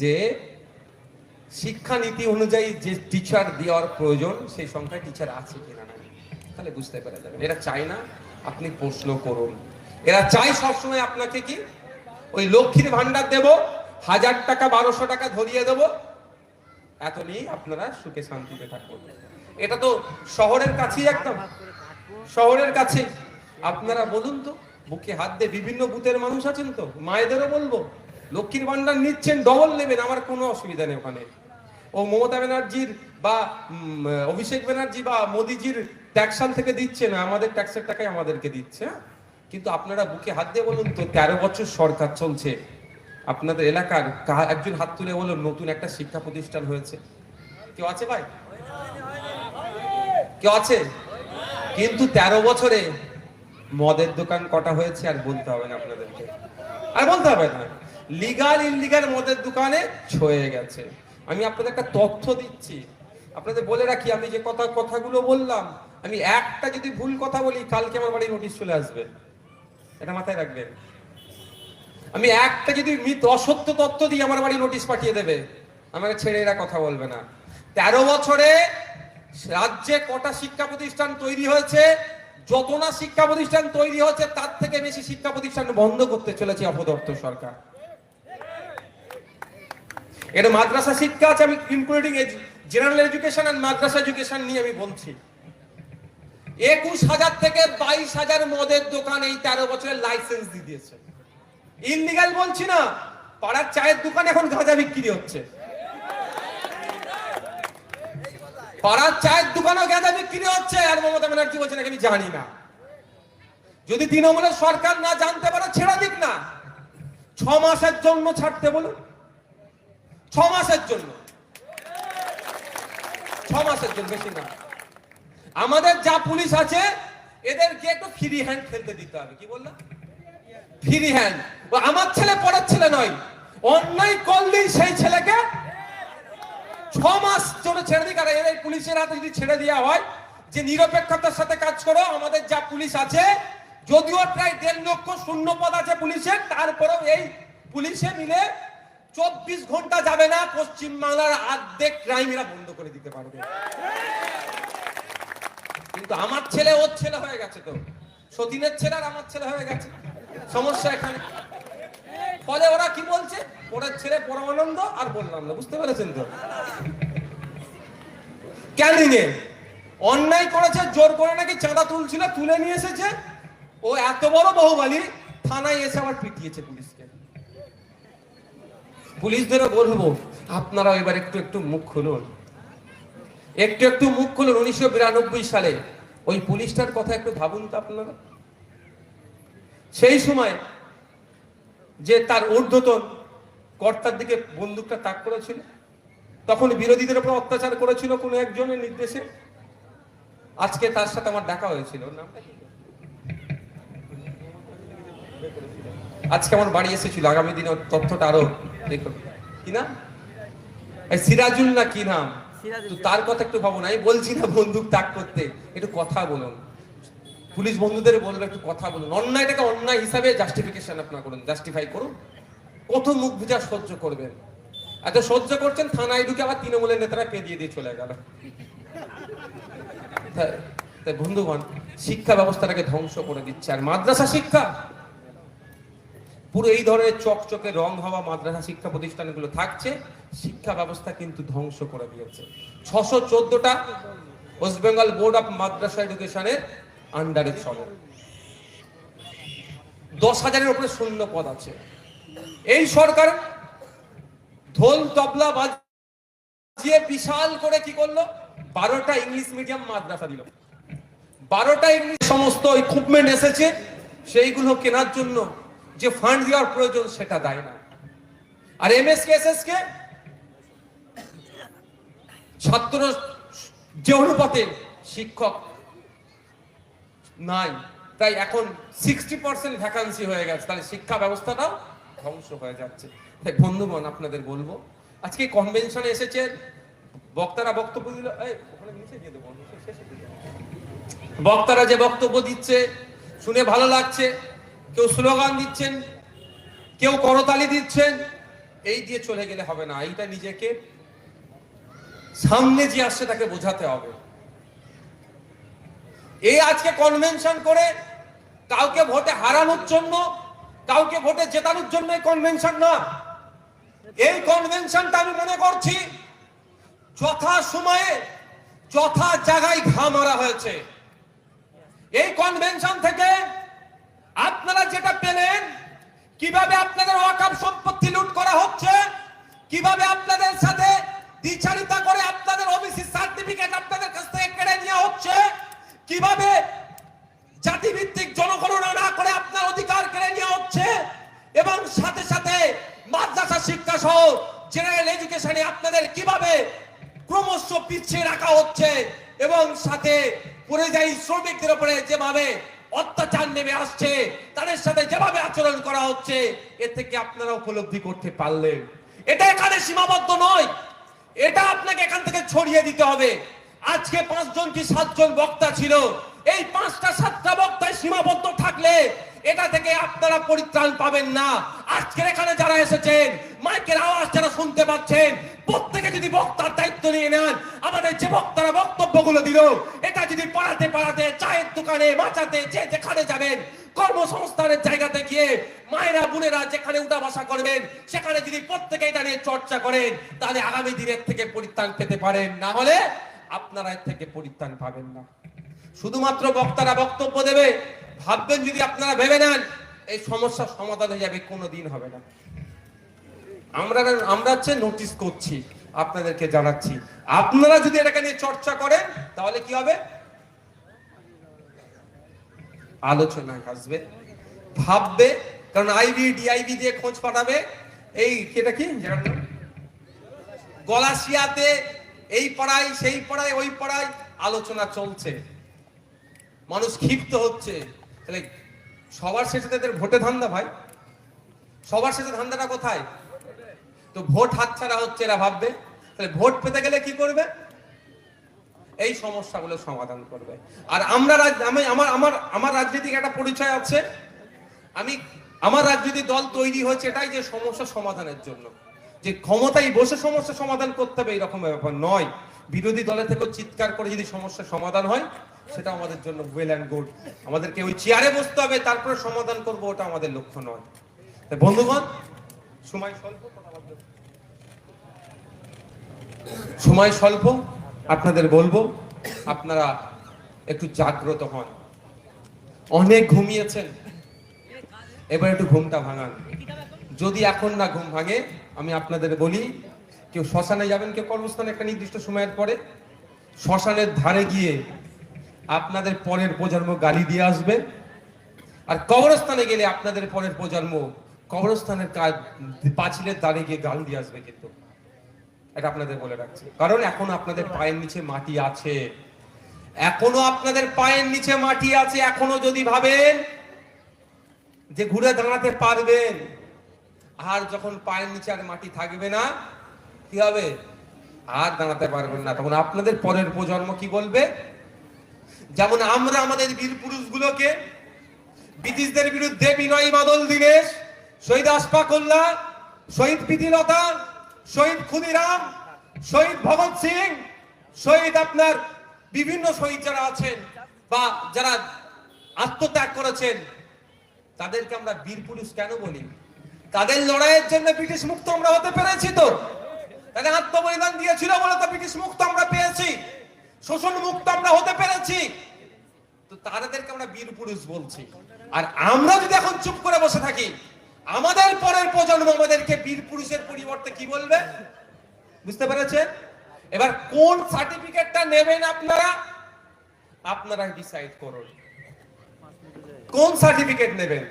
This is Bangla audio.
যে শিক্ষানীতি অনুযায়ী যে টিচার দেওয়ার প্রয়োজন, সেই সংখ্যায় টিচার আছে কিনা না তাহলে বুঝতে পেরে যাবেন এরা চায় না, আপনি প্রশ্ন করুন। এরা চায় সবসময় আপনাকে কি? ওই লক্ষ্মীর ভান্ডার দেব, হাজার টাকা, বারোশো টাকা ধরিয়ে দেব। এত নিয়েই আপনারা সুখে শান্তিতে থাকুন। এটা তো শহরের কাছেই একদম শহরের কাছে আপনারা বলুন তো, বুকে হাত দিয়ে বিভিন্ন বুথের মানুষ আছেন তো? মায়েদেরও বলব। লক্ষ্মীর ভান্ডার নিচ্ছেন, ডবল নেবেন, আমার কোনো অসুবিধা নেই ওখানে। ও মমতা ব্যানার্জির বা অভিষেক ব্যানার্জি বা মোদিজির ট্যাক্সাল থেকে দিচ্ছে না, আমাদের ট্যাক্সের টাকাই আমাদেরকে দিচ্ছে হ্যাঁ? কিন্তু আপনারা বুকে হাত দিয়ে বলুন তো, তেরো বছর সরকার চলছে। আপনাদের এলাকার একজন হাত তুলে বলুন, নতুন একটা শিক্ষা প্রতিষ্ঠান হয়েছে। কেউ আছে ভাই? কেউ আছে? কিন্তু তেরো বছরে মদের দোকান কটা হয়েছে আর বলতে হবে না আপনাদেরকে। আর বলতে হবে না। লিগাল ইনলিগাল মদের দোকানে ছয়ে গেছে। আমি আপনাদের একটা তথ্য দিচ্ছি। আপনাদের বলে রাখি, আমি যে কথা, কথাগুলো বললাম, আমি একটা যদি ভুল কথা বলি, কালকে আমার বাড়ি নোটিশ চলে আসবে। এটা মাথায় রাখবেন। আমি একটা যদি মিথ অসত্য তথ্য দিই আমার বাড়ি নোটিশ পাঠিয়ে দেবে আমাকে ছেড়ে এরা কথা বলবে না। তেরো বছরে রাজ্যে কটা শিক্ষা প্রতিষ্ঠান তৈরি হয়েছে, যত না শিক্ষা প্রতিষ্ঠান তৈরি হয়েছে, তার থেকে বেশি শিক্ষা প্রতিষ্ঠান বন্ধ করতে চলেছে অপদর্থ সরকার। এটা মাদ্রাসা শিক্ষা আছে, আমি ইনক্লুডিং জেনারেল এডুকেশন এন্ড মাদ্রাসা এডুকেশন নিয়ে আমি বলছি। একুশ হাজার থেকে বাইশ হাজার মদের দোকান এই তেরো বছরের লাইসেন্স দিয়ে দিয়েছে। ইনলিগাল বলছি না, পাড়ার চায়ের দোকান এখন গাঁজা বিক্রি হচ্ছে। পাড়ার চায়ের দোকানেও গাঁজা বিক্রি হচ্ছে, আর মমতা ব্যানার্জি বলছে নাকি আমি জানি না। যদি তৃণমূলের সরকার না জানতে পারে, ছেড়ে দিক না। ছ মাসের জন্য ছাড়তে বলুন। ছ মাসের জন্য। ছ মাসের জন্য, বেশি না। আমাদের যা পুলিশ আছে, এদেরকে একটু ফ্রি হ্যান্ড খেলতে দিতে হবে। কি বললাম? ফ্রি হ্যান্ড আমার ছেলে পড়ার ছেলে নয়। অন্যায় করলেই সেই ছেলেকে ছ মাস জন্য ছেড়ে দিই কারণ এদের পুলিশের হাতে যদি ছেড়ে দেওয়া হয়, যে নিরপেক্ষতার সাথে কাজ করো, আমাদের যা পুলিশ আছে, যদিও প্রায় দেড় লক্ষ শূন্য পদ আছে পুলিশের, তারপরেও এই পুলিশে মিলে চব্বিশ ঘণ্টা যাবে না পশ্চিম বাংলার অর্ধেক ক্রাইম এরা বন্ধ করে দিতে পারবে। কিন্তু আমার ছেলে, ওর ছেলে হয়ে গেছে তো। সতীনের ছেলে আর আমার ছেলে হয়ে গেছে। সমস্যা এখানে। ফলে ওরা কি বলছে? ওদের ছেলে পরমানন্দ আর বললাম না, বুঝতে পেরেছেন তো? ক্যানিংয়ে অন্যায় করেছে, জোর করে নাকি চাঁদা তুলছিল, তুলে নিয়ে এসেছে। ও এত বড় বহুবালি, থানায় এসে আবার পিটিয়েছে পুলিশকে। পুলিশ ধরে বলব আপনারা এবার একটু একটু মুখ খুলুন। একটু একটু মুখ খুলুন উনিশশো বিরানব্বই সালে। ওই পুলিশটার কথা একটু ভাবুন তো আপনারা। সেই সময় যে তার ঊর্ধ্বতন কর্তার দিকে বন্দুকটা তাক করেছিল, তখন বিরোধীদের উপর অত্যাচার করেছিল কোনো একজনের নির্দেশে। আজকে তার সাথে আমার দেখা হয়েছিল? আজকে আমার বাড়ি এসেছিল। আগামী দিনে তথ্যটা আরও দেখুন কি নাম? সিরাজুল না কি নাম? তো তার কথা একটু ভাবো না আমি বলছি না বন্দুক তাক করতে একটু কথা বলুন পুলিশ বন্ধুদের একটু কথা বলুন অন্যায়টাকে অন্যায় হিসাবে জাস্টিফিকেশন আপনার করুন জাস্টিফাই করুন। কত মুখ বুঝা সহ্য করবেন? এত সহ্য করছেন থানায় ঢুকে আবার তৃণমূলের নেতারা পেরিয়ে দিয়ে চলে গেল। বন্ধুগণ শিক্ষা ব্যবস্থাটাকে ধ্বংস করে দিচ্ছে। আর মাদ্রাসা শিক্ষা? পুরো এই ধরনের চকচকে রং হওয়া মাদ্রাসা শিক্ষা প্রতিষ্ঠানগুলো থাকছে, শিক্ষা ব্যবস্থা কিন্তু ধ্বংস করে দিয়েছে। ছশো চোদ্দটা ওয়েস্ট বেঙ্গল বোর্ড অফ মাদ্রাসা এডুকেশনের আন্ডারে চলে। দশ হাজারের উপরে শূন্য পদ আছে। এই সরকার ঢোল, তবলা বাজিয়ে বিশাল করে কি করল? বারোটা ইংলিশ মিডিয়াম মাদ্রাসা দিল। বারোটা ইংলিশ সমস্ত ইকুইপমেন্ট এসেছে, সেইগুলো কেনার জন্য যে ফান্ড দেওয়ার প্রয়োজন সেটা দেয় না। আর কে এস কে ছাত্র যে অনুপাতে শিক্ষক নাই, তাই এখন সিক্সটি পার্সেন্ট ভ্যাকান্সি হয়ে গেছে, তাহলে শিক্ষা ব্যবস্থাটাও ধ্বংস হয়ে যাচ্ছে। তাই বন্ধুগণ, আপনাদের বলব, আজকে কনভেনশনে এসেছেন বক্তারা বক্তব্য দিল। বক্তারা যে বক্তব্য দিচ্ছে, শুনে ভালো লাগছে কেউ স্লোগান দিচ্ছেন, কেউ করতালি দিচ্ছেন, এই দিয়ে চলে গেলে হবে না, এইটা নিজেকে সামনে যে আসছে তাকে বোঝাতে হবে। এই আজকে কনভেনশন করে কাউকে ভোটে হারানোর জন্য, কাউকে ভোটে জেতানোর জন্য কনভেনশন না। এই কনভেনশনটা আমি মনে করছি, যথা সময়ে, যথা জায়গায় ঘা মারা হয়েছে। এই কনভেনশন থেকে আপনারা যেটা পেলেন, কীভাবে আপনাদের ওয়াকাফ সম্পত্তি লুট করা হচ্ছে, কীভাবে আপনাদের সাথে দ্বিচারিতা করে আপনাদের ওবিসি সার্টিফিকেট আপনাদের কাছ থেকে কেড়ে নেওয়া হচ্ছে, কীভাবে জাতিভিত্তিক জনগণনা না করে আপনার অধিকার কেড়ে নেওয়া হচ্ছে, এবং সাথে সাথে মাদ্রাসা শিক্ষা সহ জেনারেল এডুকেশনে আপনাদের কীভাবে ক্রমশ পিছিয়ে রাখা হচ্ছে, এবং সাথে পরিযায়ী শ্রমিকদের উপরে যেভাবে অত্যাচার নেমে আসছে। তাদের সাথে যেভাবে আচরণ করা হচ্ছে, এ থেকে আপনারা উপলব্ধি করতে পারলেন। এটা এখানে সীমাবদ্ধ নয়। এটা আপনাকে এখান থেকে ছড়িয়ে দিতে হবে। আজকে পাঁচজন কি সাতজন বক্তা ছিল? এই পাঁচটা, সাতটা বক্তায় সীমাবদ্ধ থাকলে এটা থেকে আপনারা পরিত্রাণ পাবেন না। আজকের এখানে যারা এসেছেন, মাইকের আওয়াজ যারা শুনতে পাচ্ছেন প্রত্যেকে যদি বক্তার দায়িত্ব নিয়ে নেন, আমাদের যে বক্তারা বক্তব্যগুলো দিল, এটা যদি পাড়াতে পাড়াতে, চায়ের দোকানে মাচাতে যে যেখানে যাবেন, কর্মসংস্থানের জায়গাতে গিয়ে মায়েরা, বোনেরা যেখানে উঠা বসা করবেন, সেখানে যদি প্রত্যেকে এটা নিয়ে চর্চা করেন, তাহলে আগামী দিনের থেকে পরিত্রাণ পেতে পারেন। না হলে আপনারা এর থেকে পরিত্রাণ পাবেন না। শুধুমাত্র বক্তারা বক্তব্য দেবে, ভাববেন যদি আপনারা ভেবে নেন, এই সমস্যার সমাধান হয়ে যাবে কোনো দিন হবে না। আমরা আমরা হচ্ছে নোটিস করছি, আপনাদেরকে জানাচ্ছি। আপনারা যদি এটাকে নিয়ে চর্চা করেন, তাহলে কি হবে? আলোচনা আসবে, ভাববে, কারণ আইবি ডিআইবি দিয়ে খোঁজ পাঠাবে। এই এটা কি? গলাশিয়াতে এই পড়াই সেই পড়াই ওই পড়াই আলোচনা চলছে। মানুষ ক্ষিপ্ত হচ্ছে। তাহলে সবার শেষে তাদের ভোটে ধান্দা ভাই। সবার শেষে ধান্দাটা কোথায়? তো ভোট হাতছাড়া হচ্ছে এরা ভাববে। তাহলে ভোট পেতে গেলে কি করবে? এই সমস্যাগুলো সমাধান করবে। আর আমরা আমি আমার আমার আমার রাজনৈতিক একটা পরিচয় আছে। আমি আমার রাজনৈতিক দল তৈরি হয়েছে এটাই যে সমস্যা সমাধানের জন্য। যে ক্ষমতায় বসে সমস্যা সমাধান করতে হবে এরকম ব্যাপার নয়। বিরোধী দলের থেকে চিৎকার করে যদি সমস্যার সমাধান হয়, সেটা আমাদের জন্য ওয়েল অ্যান্ড গুড আমাদেরকে ওই চেয়ারে বসতে হবে, তারপরে সমাধান করব, ওটা আমাদের লক্ষ্য নয়। বন্ধুগণ সময় স্বল্প আপনাদের বলব, আপনারা একটু জাগ্রত হন। অনেক ঘুমিয়েছেন। এবার একটু ঘুমটা ভাঙান। যদি এখন না ঘুম ভাঙে, আমি আপনাদের বলি, কেউ শ্মশানে যাবেন, কেউ কর্মস্থানে একটা নির্দিষ্ট সময়ের পরে, শ্মশানের ধারে গিয়ে আপনাদের পরের প্রজন্ম গালি দিয়ে আসবে। আর কবরস্থানে গেলে আপনাদের পরের প্রজন্ম কবরস্থানের কাজ পাঁচিলের দাঁড়িয়ে গিয়ে গাল দিয়ে আসবে কিন্তু। এটা আপনাদের বলে রাখছি। কারণ এখন আপনাদের পায়ের নিচে মাটি আছে। এখনও আপনাদের পায়ের নিচে মাটি আছে, এখনও যদি ভাবেন যে ঘুরে দাঁড়াতে পারবেন, আর যখন পায়ের নিচে আর মাটি থাকবে না, কি হবে? আর দাঁড়াতে পারবেন না। তখন আপনাদের পরের প্রজন্ম কি বলবে? যেমন আমরা আমাদের বীর পুরুষগুলোকে ব্রিটিশদের বিরুদ্ধে বিনয় বাদল, দীনেশ শহীদ আশফাকুল্লাহ শহীদ প্রীতিলতা শহীদ ক্ষুদিরাম শহীদ ভগৎ সিং, শহীদ আপনার বিভিন্ন শহীদ যারা আছেন বা যারা আত্মত্যাগ করেছেন, তাদেরকে আমরা বীর পুরুষ কেন বলি? তাদের লড়াইয়ের জন্য ব্রিটিশ মুক্ত আমরা হতে পেরেছি তো। তাদের আত্মবলিদান দিয়েছিল বলে তো ব্রিটিশ মুক্ত আমরা পেয়েছি। শোষণ মুক্ত আমরা হতে পেরেছি। তো তাদেরকে আমরা বীর পুরুষ বলছি। আর আমরা যদি এখন চুপ করে বসে থাকি আমাদের পরের প্রজন্ম আমাদেরকে বীর পুরুষের পরিবর্তে কি বলবে? বুঝতে পেরেছেন? এবার কোন সার্টিফিকেটটা নেবেন আপনারা? আপনারা ডিসাইড করুন। কোন সার্টিফিকেট নেবেন?